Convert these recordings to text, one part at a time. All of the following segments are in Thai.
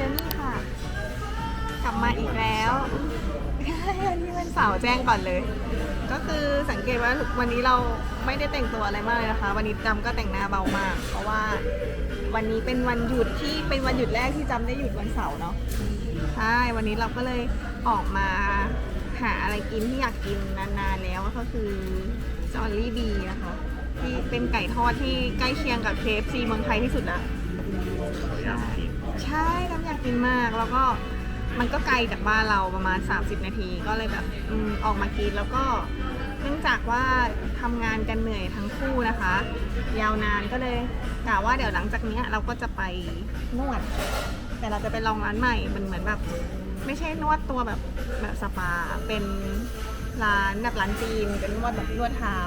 เจอนี่ค่ะ กลับมาอีกแล้วนนี้วันเสาร์แจ้งก่อนเลย ก็คือสังเกตว่าวันนี้เราไม่ได้แต่งตัวอะไรมากเลยนะคะ วันนี้จำก็แต่งหน้าเบามาก เพราะว่าวันนี้เป็นวันหยุดที่เป็นวันหยุดแรกที่จำได้หยุดวันเสาร์เนาะใช่วันนี้เราก็เลยออกมาหาอะไรกินที่อยากกินนานๆแล้วก็คือจอลลี่บีนะคะที่เป็นไก่ทอดที่ใกล้เคียงกับเคฟซีเมืองไทยที่สุดละใช่ กินมาก แล้วก็มันก็ไกลจากบ้านเราประมาณ 30 นาที ก็เลยแบบอมออกมากินแล้วก็เนื่องจากว่าทำงานกันเหนื่อยทั้งคู่นะคะ ยาวนานก็เลยกะว่าเดี๋ยวหลังจากเนี้ยเราก็จะไปนวด แต่เราจะไปลองร้านใหม่มันเหมือนแบบ ไม่ใช่นวดตัวแบบแบบสปา เป็นร้านแบบร้านจีนเป็นนวดแบบนวดเท้า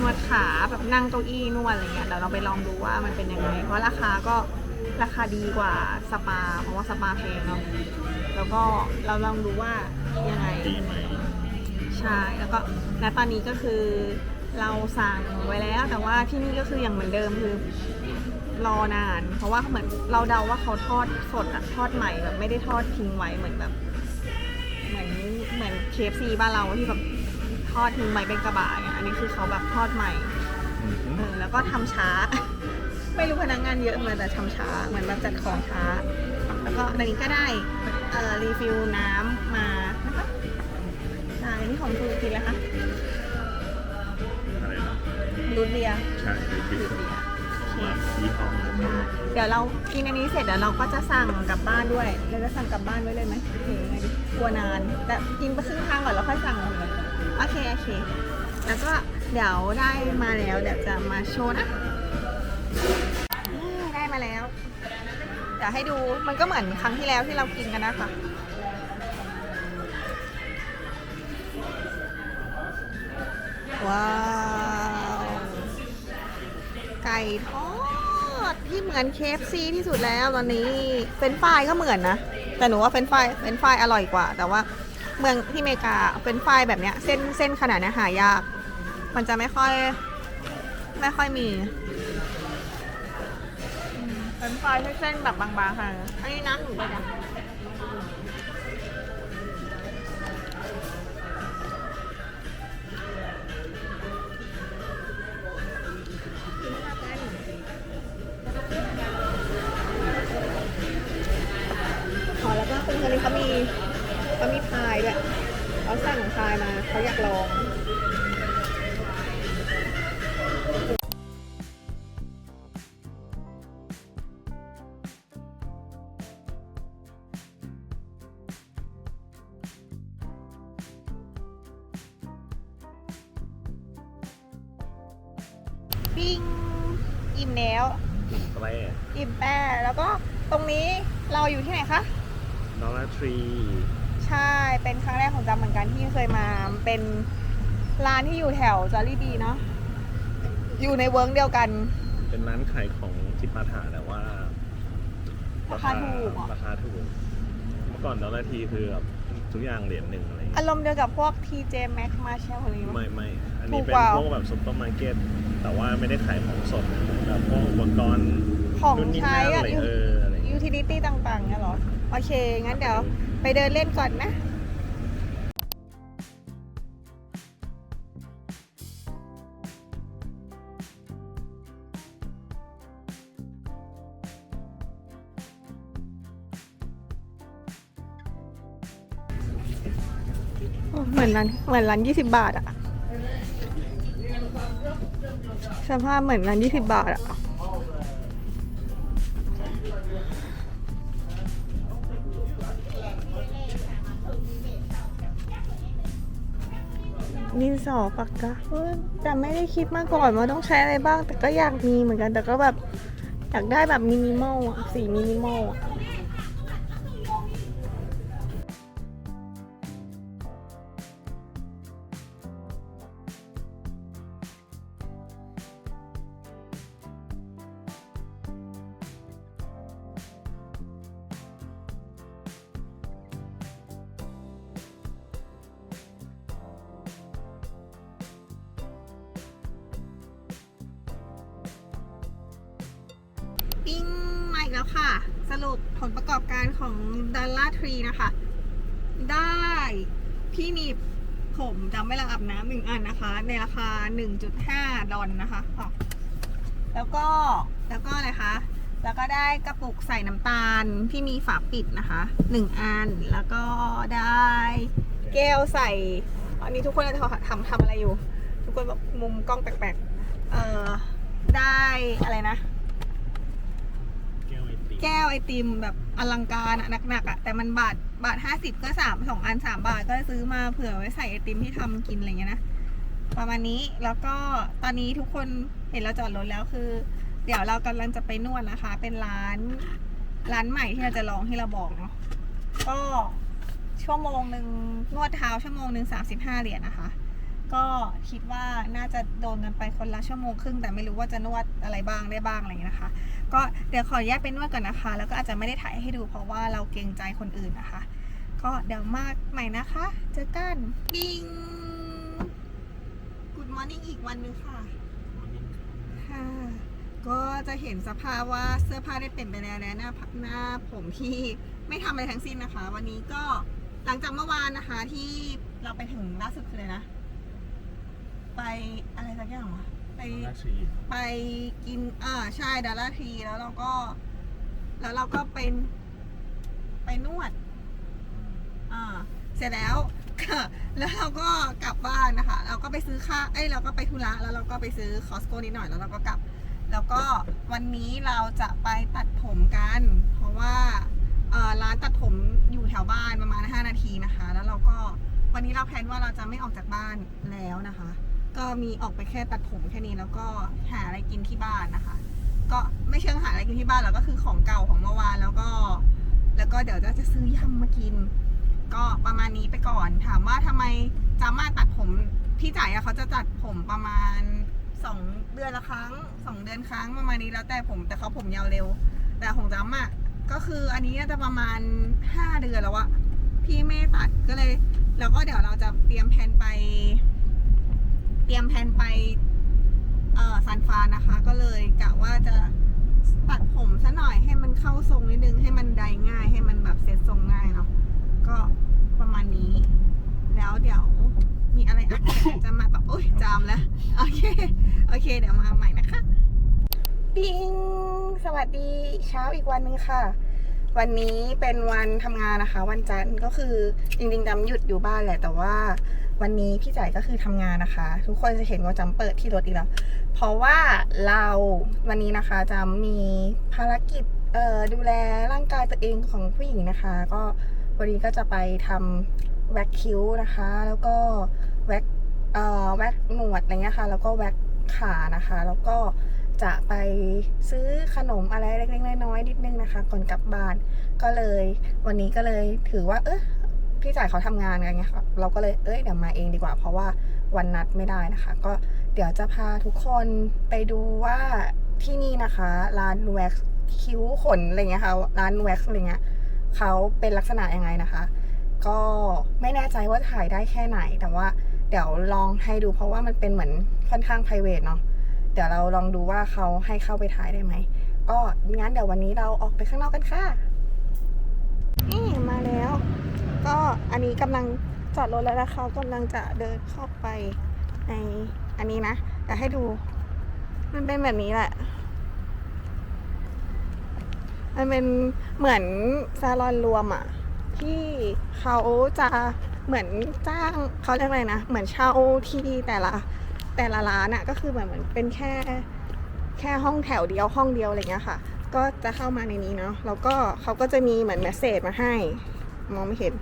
นวดขาแบบนั่งเก้าอี้นวดอะไรเงี้ยเดี๋ยวเราไปลองดูว่ามันเป็นยังไง เพราะราคาก็ ราคาดีกว่าสปา เพราะว่าสปาแพงเนาะแล้วก็เราลองดูว่ายังไงดีไหมใช่แล้วก็ณตอนนี้ก็คือเราสั่งไว้แล้ว แต่ว่าที่นี่ก็คืออย่างเหมือนเดิมคือรอนาน เพราะว่าเหมือนเราเดาว่าเขาทอดสดอะทอดใหม่แบบไม่ได้ทอดทิ้งไว้เหมือนแบบ เหมือนเหมือนเคฟซีบ้านเราที่แบบทอดทิ้งไว้เป็นกระบะเนี่ยอันนี้คือเขาแบบทอดใหม่อืมเออแล้วก็ทำช้า ไม่รู้พนักงานเยอะเหมือนแต่ทำช้า เหมือนแบบจัดของช้า แล้วก็อันนี้ก็ได้เอ่อรีฟิลน้ำมานะคะใช่นี่ของคุณกินแล้วคะอะไรนะรูทเบียร์ใช่ดูดิรูทเบียร์มายี่ห้อเดี๋ยวเรากินอันนี้เสร็จเดี๋ยวเราก็จะสั่งกลับบ้านด้วยเราจะสั่งกลับบ้านไว้เลยไหมหรือยังไงดีกลัวนาน แต่กินไปครึ่งทางก่อนแล้วค่อยสั่งโอเคโอเค แล้วก็เดี๋ยวได้มาแล้วเดี๋ยวจะมาโชว์นะ ดี๋ยวให้ดูมันก็เหมือนครั้งที่แล้วที่เรากินกันนะคะว้าวไก่ทอดที่เหมือนเคฟซีที่สุดแล้วตอนนี้เฟรนฟรายก็เหมือนนะ แต่หนูว่าเฟรนฟรายเฟรนฟรายอร่อยกว่า แต่ว่าเมืองที่อเมริกาเฟรนฟรายแบบเนี้ยเส้นเส้นขนาดนี้หายาก มันจะไม่ค่อยไม่ค่อยมี เฟรนช์ฟรายเส้นแบบบางๆค่ะ อันนี้น้ำหนูไปจ้ะอ๋อแล้วก็เป็นคนนี้เขามีเขามีพายด้วยเขาสั่งพายมาเขาอยากลองปิ้ง นี้เราอยู่ที่ไหนคะดอลลาร์ทรีใช่เป็นครั้งแรกของจำเหมือนกันที่เคยมาเป็นร้านที่อยู่แถวจอรี่ดีเนาะอยู่ในเวิร์กเดียวกัน เป็นร้านขายของจิปาถะแต่ว่าราคาถูกเหรอ ราคาถูก เมื่อก่อนดอลลาร์ทีคือแบบทุกอย่างเหรียญหนึ่งอะไรอย่างเงี้ยอารมณ์เดียวกับพวก TJ Maxx มาเชลอะไรอย่างเงี้ย ไม่ไม่อันถูนี้กเป็นกว่า พวกแบบซุปเปอร์มาร์เก็ตแต่ว่าไม่ได้ขายของสดแบบพวกอุปกรณ์ของนู่นนี่ใช้นั่นอะอะไรเออ ทิลิตี้ต่างๆเนี่ยเหรอ โอเค งั้นเดี๋ยวไปเดินเล่นก่อนนะเหมือนร้านเหมือนร้านยี่สิบบาทอะสภาพเหมือนร้านยี่สิบบาทอะ ดินสอปากกาแต่ไม่ได้คิดมาก่อนว่าต้องใช้อะไรบ้าง แต่ก็อยากมีเหมือนกัน แต่ก็แบบอยากได้แบบมินิมอลอะสีมินิมอลอะ แล้วค่ะ สรุปผลประกอบการของดอลลาทรีนะคะ ได้พี่หนีบผมจำไม่ละอาบน้ำหนึ่งอันนะคะ ในราคา 1.5 ดอลนะคะ แล้วก็แล้วก็อะไรคะ แล้วก็ได้กระปุกใส่น้ำตาลที่มีฝาปิดนะคะหนึ่งอัน แล้วก็ได้แก้วใส่อันนี้ทุกคนจะทำทำอะไรอยู่ ทุกคนแบอกมุมกล้องแปลกๆ เอ่อ ได้อะไรนะ แก้วไอติมแบบอลังการอะหนักๆอะแต่มันบาทบาทห้าสิบก็สามสองอันสามบาทก็ซื้อมาเผื่อไว้ใส่ไอติมที่ทำกินอะไรเงี้ยนะประมาณนี้แล้วก็ตอนนี้ทุกคนเห็นเราจอดรถแล้วคือ เดี๋ยวเรากำลังจะไปนวดนะคะ เป็นร้านร้านใหม่ที่เราจะลองที่เราบอกเนาะก็ชั่วโมงหนึ่งนวดเท้าชั่วโมงหนึ่งสามสิบห้าเหรียญนะคะ ก็คิดว่าน่าจะโดนกันไปคนละชั่วโมงครึ่งแต่ไม่รู้ว่าจะนวดอะไรบ้างได้บ้างอะไรอย่างเงี้นะคะ ก็เดี๋ยวขอแยกเป็นนวดก่อนนะคะ แล้วก็อาจจะไม่ได้ถ่ายให้ดูเพราะว่าเราเกรงใจคนอื่นนะคะ ก็เดี๋ยวมากใหม่นะคะ เจอกันบิง Good morning อีกวันหนึงค่ะค่ะก็จะเห็นสภาพว่าเสื้อผ้าได้เปลี่ยนไปแล้วนะหน้าหน้าผมที่ไม่ทำอะไรทั้งสิ้นนะคะ วันนี้ก็หลังจากเมื่อวานนะคะที่เราไปถึงล่าสุดคือเลยนะ ไปอะไรสักอย่างวะไปราชีไปกินอ่าใช่ดาราทีแล้วเราก็ แล้วเราก็เป็นไปนวด อ่า เสร็จแล้ว แล้วเราก็กลับบ้านนะคะ เราก็ไปซื้อข้าวเอ้ย เราก็ไปธุระ แล้วเราก็ไปซื้อคอสโก้นิดหน่อย แล้วเราก็กลับ แล้วก็วันนี้เราจะไปตัดผมกัน เพราะว่าเอ่อร้านตัดผมอยู่แถวบ้านประมาณ 5 นาทีนะคะ แล้วเราก็วันนี้เราแพลนว่าเราจะไม่ออกจากบ้านแล้วนะคะ ก็มีออกไปแค่ตัดผมแค่นี้แล้วก็หาอะไรกินที่บ้านนะคะ ก็ไม่เชิงหาอะไรกินที่บ้านหรอกก็คือของเก่าของเมื่อวานแล้วก็ แล้วก็เดี๋ยวจะจะซื้อยำมากิน ก็ประมาณนี้ไปก่อนถามว่าทำไมจามาตัดผมพี่จ่ายอะเขาจะตัดผมประมาณสองเดือนละครั้งสองเดือนครั้งประมาณนี้แล้วแต่ผมแต่เขาผมยาวเร็ว แต่ของจำอะก็คืออันนี้จะประมาณห้าเดือนแล้วอะพี่ไม่ตัดก็เลย แล้วก็เดี๋ยวเราจะเตรียมแผนไป เตรียมแผนไปเอ่อซันฟานนะคะ ก็เลยกะว่าจะตัดผมซะหน่อยให้มันเข้าทรงนิดนึงให้มันไดง่าย ให้มันแบบเซ็ตทรงง่ายเนาะก็ประมาณนี้ แล้วเดี๋ยวมีอะไรอัปเดตจะมาแบบโอ๊ยจามแล้วโอเคโอเค เดี๋ยวมาใหม่นะคะปิงสวัสดีเช้าอีกวันหนึงค่ะ วันนี้เป็นวันทำงานนะคะ วันจันทร์ก็คือจริงๆจำหยุดอยู่บ้านแหละแต่ว่า วันนี้พี่จ่ายก็คือทำงานนะคะ ทุกคนจะเห็นว่าจำเปิดที่รถอีกแล้ว เพราะว่าเราวันนี้นะคะจะมีภารกิจเอ่อดูแลร่างกายตัวเองของผู้หญิงนะคะ ก็วันนี้ก็จะไปทำแว็กคิ้วนะคะ แล้วก็แว็กเอ่อแว็กหนวดอะไรเงี้ยค่ะแล้วก็แว็กขานะคะ แล้วก็จะไปซื้อขนมอะไรเล็กๆน้อยๆนิดนึงนะคะ ก่อนกลับบ้านก็เลย วันนี้ก็เลยถือว่าเออ พี่จ่ายเขาทำงานกันไงค่ะเราก็เลยเอ้ยเดี๋ยวมาเองดีกว่า เพราะว่าวันนัดไม่ได้นะคะ ก็เดี๋ยวจะพาทุกคนไปดูว่าที่นี่นะคะ ร้านแว็กคิ้วขนอะไรเงี้ยค่ะร้านแว็กอะไรเงี้ยเขาเป็นลักษณะยังไงนะคะ ก็ไม่แน่ใจว่าถ่ายได้แค่ไหน แต่ว่าเดี๋ยวลองให้ดูเพราะว่ามันเป็นเหมือนค่อนข้าง p r i v a t เนาะเดี๋ยวเราลองดูว่าเขาให้เข้าไปถ่ายได้ไหมก็งั้นเดี๋ยววันนี้เราออกไปข้างนอกกันค่ะนี่มาแล้ว ก็ อันนี้กำลังจอดรถแล้วนะคะกำลังจะเดินเข้าไปในอันนี้นะเดี๋ยวให้ดู มันเป็นแบบนี้แหละ มันเป็นเหมือนซาลอนรวมอะที่เขาจะเหมือนจ้างเขาเรียกอะไรนะ เหมือนเช่าที่แต่ละแต่ละร้านอะก็คือเหมือนเหมือนเป็นแค่แค่ห้องแถวเดียวห้องเดียวอะไรเงี้ยค่ะ ก็จะเข้ามาในนี้เนาะแล้วก็เขาก็จะมีเหมือนเมสเซจมาให้ มองไม่เห็น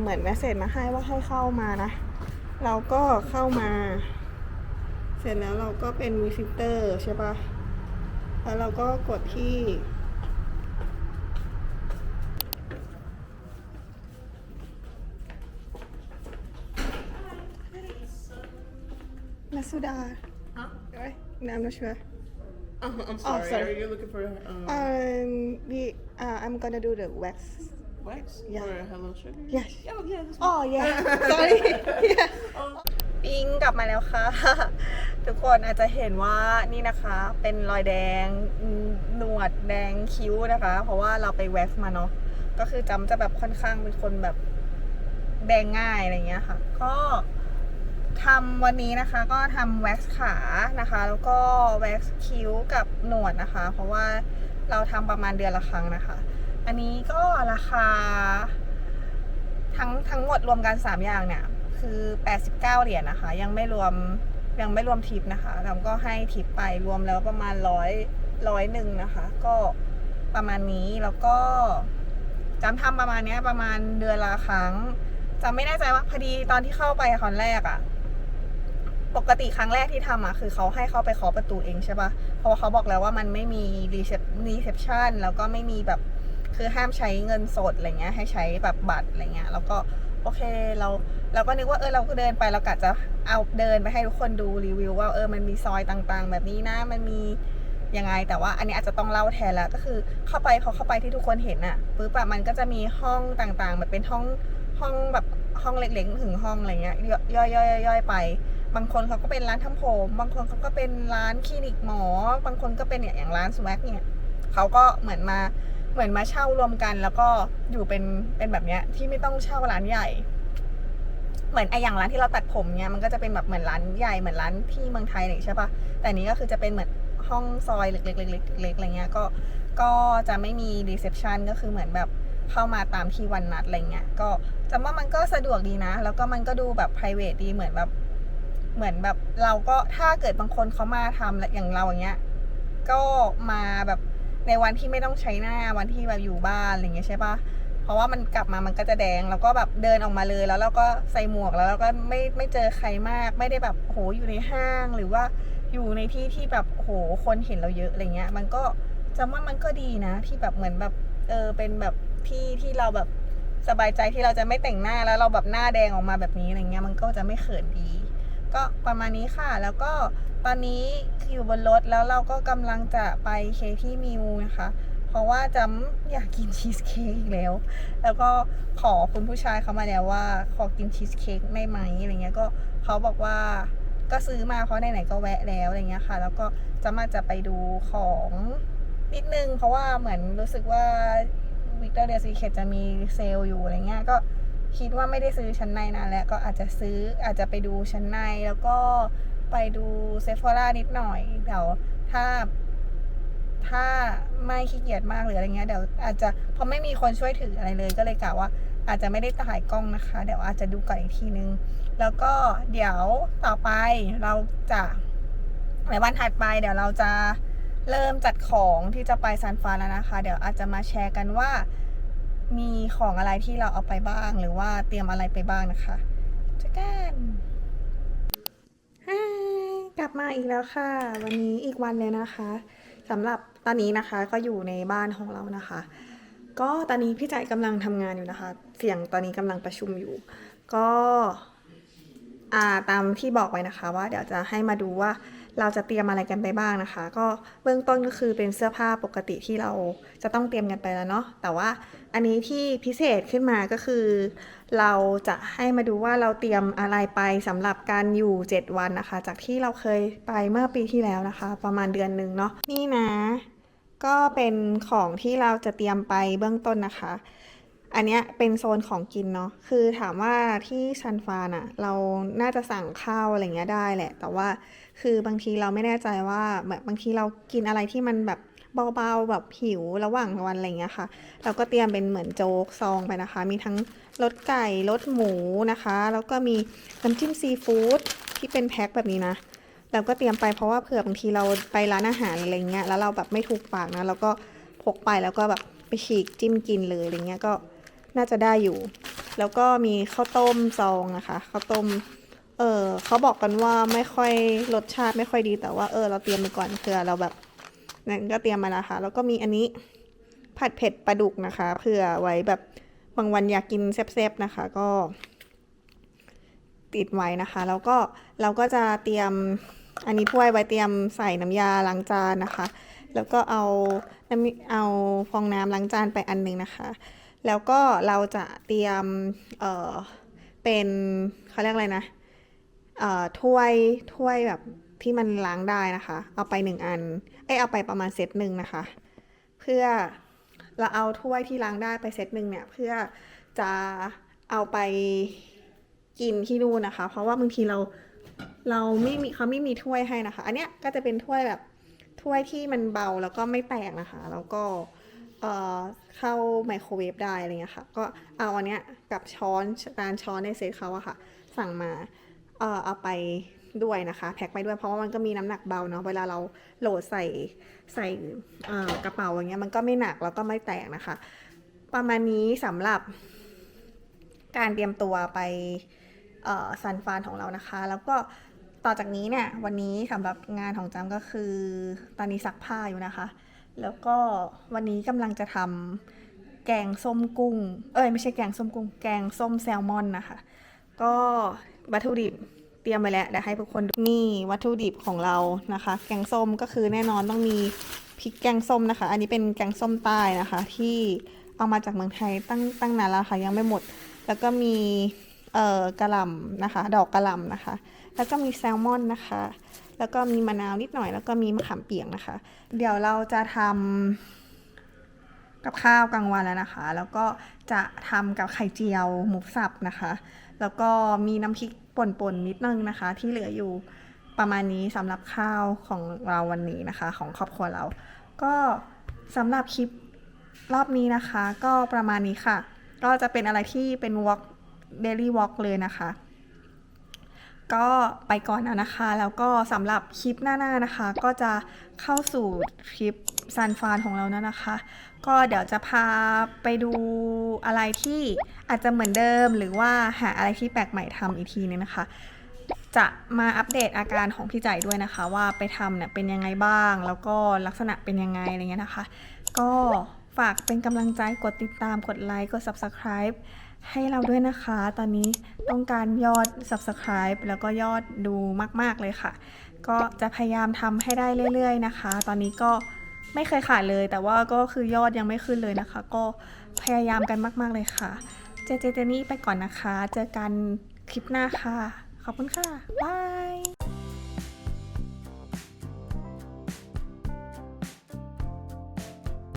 เหมือนเมสเซจมาให้ว่าให้เข้ามานะ เราก็เข้ามา เสร็จแล้วเราก็เป็นวิสิเตอร์ใช่ปะแล้วเราก็กดที่มาสุดา Huh? เอ้ยน้ำนะชัว Oh, I'm Oh, sorry. sorry. Are you looking for um, Um, we, uh, I'm gonna do the wax. Wax yeah. or Hello Sugar? Yes. Oh yeah. That's Oh yeah. Sorry. yeah. ปิงกลับมาแล้วค่ะ ทุกคนอาจจะเห็นว่านี่นะคะเป็นรอยแดงอืมหนวดวดแดงคิ้วนะคะ เพราะว่าเราไปแว็กซ์มาเนาะก็คือจำจะแบบค่อนข้างเป็นคนแบบแดงง่ายอะไรเงี้ยค่ะ ก็ทำวันนี้นะคะ ก็ทำแว็กซ์ขานะคะ แล้วก็แว็กซ์คิ้วกับหนวดนะคะ เพราะว่าเราทำประมาณเดือนละครั้งนะคะ อันนี้ก็ราคา ทั้งทั้งหมดรวมกัน3อย่างเนี่ย คือ 89 เหรียญนะคะ ยังไม่รวมยังไม่รวมทิปนะคะเราก็ให้ทิปไปรวมแล้วประมาณร้อยร้อยหนึ่งนะคะ ก็ประมาณนี้แล้วก็จำทำประมาณนี้ประมาณเดือนละครั้งจำไม่แน่ใจว่าพอดีตอนที่เข้าไปครั้งแรกอะปกติครั้งแรกที่ทำอะคือเขาให้เข้าไปเคาะประตูเองใช่ปะเพราะว่าเขาบอกแล้วว่ามันไม่มีรีเซพรีเซพชันแล้วก็ไม่มีแบบ คือห้ามใช้เงินสดอะไรเงี้ยให้ใช้แบบบัตรอะไรเงี้ยแล้วก็โอเคเราเราก็นึกว่าเออเราก็เดินไปเรากะจะเอาเดินไปให้ทุกคนดูรีวิวว่าเออมันมีซอยต่างๆ แบบนี้นะมันมียังไงแต่ว่าอันนี้อาจจะต้องเล่าแทนแล้วก็คือเข้าไปพอเข้าไปที่ทุกคนเห็นอะปุ๊บอะมันก็จะมีห้องต่างๆแบบเป็นห้องห้องแบบห้องเล็กๆถึงห้องอะไรเงี้ยย่อยๆย่อยๆไป บางคนเขาก็เป็นร้านทำผม บางคนเขาก็เป็นร้านคลินิกหมอ บางคนก็เป็นเนี่ยอย่างร้านสวักเนี่ยเขาก็เหมือนมา เหมือนมาเช่ารวมกัน แล้วก็อยู่เป็นเป็นแบบเนี้ยที่ไม่ต้องเช่าร้านใหญ่ เหมือนไออย่างร้านที่เราตัดผมเนี่ยมันก็จะเป็นแบบเหมือนร้านใหญ่เหมือนร้านที่เมืองไทยเนี่ยใช่ปะแต่อันนี้ก็คือจะเป็นเหมือนห้องซอยเล็กๆๆๆเล็กๆอะไรเงี้ยก็ก็จะไม่มีรีเซพชันก็คือเหมือนแบบเข้ามาตามที่วันนัดอะไรเงี้ยก็จำว่ามันก็สะดวกดีนะ แล้วก็มันก็ดูแบบ p r i v a t ดีเหมือนแบบเหมือนแบบเราก็ถ้าเกิดบางคนเขามาทำอย่างเราอย่างเงี้ยก็มาแบบ ในวันที่ไม่ต้องใช้หน้าวันที่แบบอยู่บ้านอะไรเงี้ยใช่ปะเพราะว่ามันกลับมามันก็จะแดงแล้วก็แบบเดินออกมาเลยแล้วเราก็ใส่หมวกแล้วเราก็ไม่ไม่เจอใครมาก ไม่ได้แบบโหอยู่ในห้างหรือว่าอยู่ในที่ที่แบบโหคนเห็นเราเยอะอะไรเงี้ย มันก็จำว่ามันก็ดีนะ ที่แบบเหมือนแบบเออเป็นแบบที่ที่เราแบบสบายใจที่เราจะไม่แต่งหน้าแล้วเราแบบหน้าแดงออกมาแบบนี้อะไรเงี้ยมันก็จะไม่เขินดี ก็ประมาณนี้ค่ะแล้วก็ ตอนนี้อยู่บนรถแล้วเราก็กำลังจะไปเคที่มิวนะคะ เพราะว่าจำอยากกินชีสเค้กอีกแล้ว แล้วก็ขอคุณผู้ชายเขามาแล้วว่าขอกินชีสเค้กได้ไหมอะไรเงี้ยก็เขาบอกว่าก็ซื้อมาเพราะไหนๆก็แวะแล้วอะไรเงี้ยค่ะ แล้วก็จะมาจะไปดูของนิดนึง เพราะว่าเหมือนรู้สึกว่าวิกตอเรียซีเคจะมีเซลล์อยู่อะไรเงี้ยก็คิดว่าไม่ได้ซื้อชั้นในนานแล้วก็อาจจะซื้ออาจจะไปดูชั้นในแล้วก็ ไปดูเซฟ h ร่านิดหน่อย เดี๋ยวถ้า ถ้าไม่ขี้เกียจมากหรืออะไรเงี้ยเดี๋ยวอาจจะเพราะไม่มีคนช่วยถืออะไรเลย ก็เลยกะว่าอาจจะไม่ได้ถ่ายกล้องนะคะ เดี๋ยวอาจจะดูก่อนอีกทีนึง แล้วก็เดี๋ยวต่อไปเราจะในวันถัดไปเดี๋ยวเราจะเริ่มจัดของที่จะไปซานฟรานแล้วนะคะ เดี๋ยวอาจจะมาแชร์กันว่า มีของอะไรที่เราเอาไปบ้างหรือว่าเตรียมอะไรไปบ้างนะคะเจอกันฮ่กลับ มาอีกแล้วค่ะ วันนี้อีกวันเลยนะคะสำหรับตอนนี้นะคะก็อยู่ในบ้านของเรานะคะ ก็ตอนนี้พี่ใจกำลังทำงานอยู่นะคะ เสียงตอนนี้กำลังประชุมอยู่ ก็อ่าตามที่บอกไว้นะคะ ว่าเดี๋ยวจะให้มาดูว่า เราจะเตรียมอะไรกันไปบ้างนะคะ ก็เบื้องต้นก็คือเป็นเสื้อผ้าปกติที่เราจะต้องเตรียมกันไปแล้วเนาะแต่ว่าอันนี้ที่พิเศษขึ้นมาก็คือ เราจะให้มาดูว่าเราเตรียมอะไรไปสำหรับการอยู่ 7 วันนะคะ จากที่เราเคยไปเมื่อปีที่แล้วนะคะ ประมาณเดือนหนึ่งเนาะนี่นะ ก็เป็นของที่เราจะเตรียมไปเบื้องต้นนะคะอันเนี้ยเป็นโซนของกินเนาะ คือถามว่าที่ซันฟานอะเราน่าจะสั่งข้าวอะไรเงี้ยได้แหละ แต่ว่า คือบางทีเราไม่แน่ใจว่าแบบบางทีเรากินอะไรที่มันแบบเบาๆแบบหิวระหว่างวันอะไรเงี้ยค่ะ เราก็เตรียมเป็นเหมือนโจ๊กซองไปนะคะ มีทั้งรสไก่รสหมูนะคะ แล้วก็มีน้ำจิ้มซีฟู้ดที่เป็นแพ็คแบบนี้นะเราก็เตรียมไปเพราะว่าเผื่อบางทีเราไปร้านอาหารอะไรเงี้ยแล้วเราแบบไม่ถูกปากนะเราก็พกไปแล้วก็แบบไปฉีกจิ้มกินเลยอะไรเงี้ยก็น่าจะได้อยู่ แล้วก็มีข้าวต้มซองนะคะข้าวต้ม เออเขาบอกกันว่าไม่ค่อยรสชาติไม่ค่อยดีแต่ว่าเออเราเตรียมไปก่อนเผื่อเราแบบนั่นก็เตรียมมาแล้วค่ะแล้วก็มีอันนี้ผัดเผ็ดปลาดุกนะคะเผื่อไว้แบบบางวันอยากกินแซ่บๆนะคะ ก็ ติดไว้นะคะ แล้วก็เราก็จะเตรียมอันนี้ถ้วยไว้เตรียมใส่น้ำยาล้างจานนะคะ แล้วก็เอาน้ำเอาฟองน้ำล้างจานไปอันหนึงนะคะ แล้วก็เราจะเตรียมเออเป็นเขาเรียกอะไรนะ ถ้วยถ้วยแบบที่มันล้างได้นะคะ เอาไปหนึ่งอันเอ้ยเอาไปประมาณเซตหนึ่งนะคะ เพื่อเราเอาถ้วยที่ล้างได้ไปเซตหนึ่งเนี่ยเพื่อจะเอาไปกินที่นู่นนะคะ เพราะว่าบางทีเราเราไม่มีเขาไม่มีถ้วยให้นะคะ อันเนี้ยก็จะเป็นถ้วยแบบถ้วยที่มันเบาแล้วก็ไม่แตกนะคะ แล้วก็เอ่อเข้าไมโครเวฟได้อะไรเงี้ยค่ะ ก็เอาอันเนี้ยกับช้อนจานช้อนในเซตเขาอะค่ะ สั่งมา เอ่อเอาไปด้วยนะคะ แพ็คไปด้วยเพราะว่ามันก็มีน้ำหนักเบาเนาะเวลาเราโหลดใส่ใส่กระเป๋าอย่างเงี้ยมันก็ไม่หนักแล้วก็ไม่แตกนะคะ ประมาณนี้สำหรับการเตรียมตัวไปซันฟานของเรานะคะ แล้วก็ต่อจากนี้เนี่ยวันนี้สำหรับงานของจำก็คือตอนนี้ซักผ้าอยู่นะคะ แล้วก็วันนี้กำลังจะทำแกงส้มกุ้ง เอ้ยไม่ใช่แกงส้มกุ้ง แกงส้มแซลมอนนะคะ ก็ วัตถุดิบเตรียมไปแล้วเดี๋ยวให้ทุกคนดูนี่วัตถุดิบของเรานะคะ แกงส้มก็คือแน่นอนต้องมีพริกแกงส้มนะคะ อันนี้เป็นแกงส้มใต้นะคะ ที่เอามาจากเมืองไทยตั้งตั้งนานแล้วค่ะ ยังไม่หมด แล้วก็มีเอ่อกระหล่ำนะคะ ดอกกระหล่ำนะคะ แล้วก็มีแซลมอนนะคะ แล้วก็มีมะนาวนิดหน่อย แล้วก็มีมะขามเปียกนะคะ เดี๋ยวเราจะทำกับข้าวกลางวันแล้วนะคะ แล้วก็จะทำกับไข่เจียวหมูสับนะคะ แล้วก็มีน้ำพริกป่นๆนิดนึงนะคะ ที่เหลืออยู่ประมาณนี้สำหรับข้าวของเราวันนี้นะคะ ของครอบครัวเรา ก็สำหรับคลิปรอบนี้นะคะ ก็ประมาณนี้ค่ะ ก็จะเป็นอะไรที่เป็น walk daily walk เลยนะคะ ก็ไปก่อนแล้วนะคะ แล้วก็สำหรับคลิปหน้าๆนะคะ ก็จะเข้าสู่คลิปซันฟานของเราแล้วนะคะ ก็เดี๋ยวจะพาไปดูอะไรที่อาจจะเหมือนเดิม หรือว่าหาอะไรที่แปลกใหม่ทำอีกทีนึงนะคะ จะมาอัปเดตอาการของพี่ใจายด้วยนะคะ ว่าไปทำเนี่ยเป็นยังไงบ้าง แล้วก็ลักษณะเป็นยังไงอะไรเงี้ยนะคะ ก็ฝากเป็นกำลังใจกดติดตามกดไลค์กด subscribe ให้เราด้วยนะคะ ตอนนี้ต้องการยอด subscribe แล้วก็ยอดดูมากๆเลยค่ะ ก็จะพยายามทำให้ได้เรื่อย ๆ นะคะ ตอนนี้ก็ไม่เคยขาดเลย แต่ว่าก็คือยอดยังไม่ขึ้นเลยนะคะ ก็พยายามกันมาก ๆ เลยค่ะ เจเจเจนี่ไปก่อนนะคะ เจอกันคลิปหน้าค่ะ ขอบคุณค่ะ บาย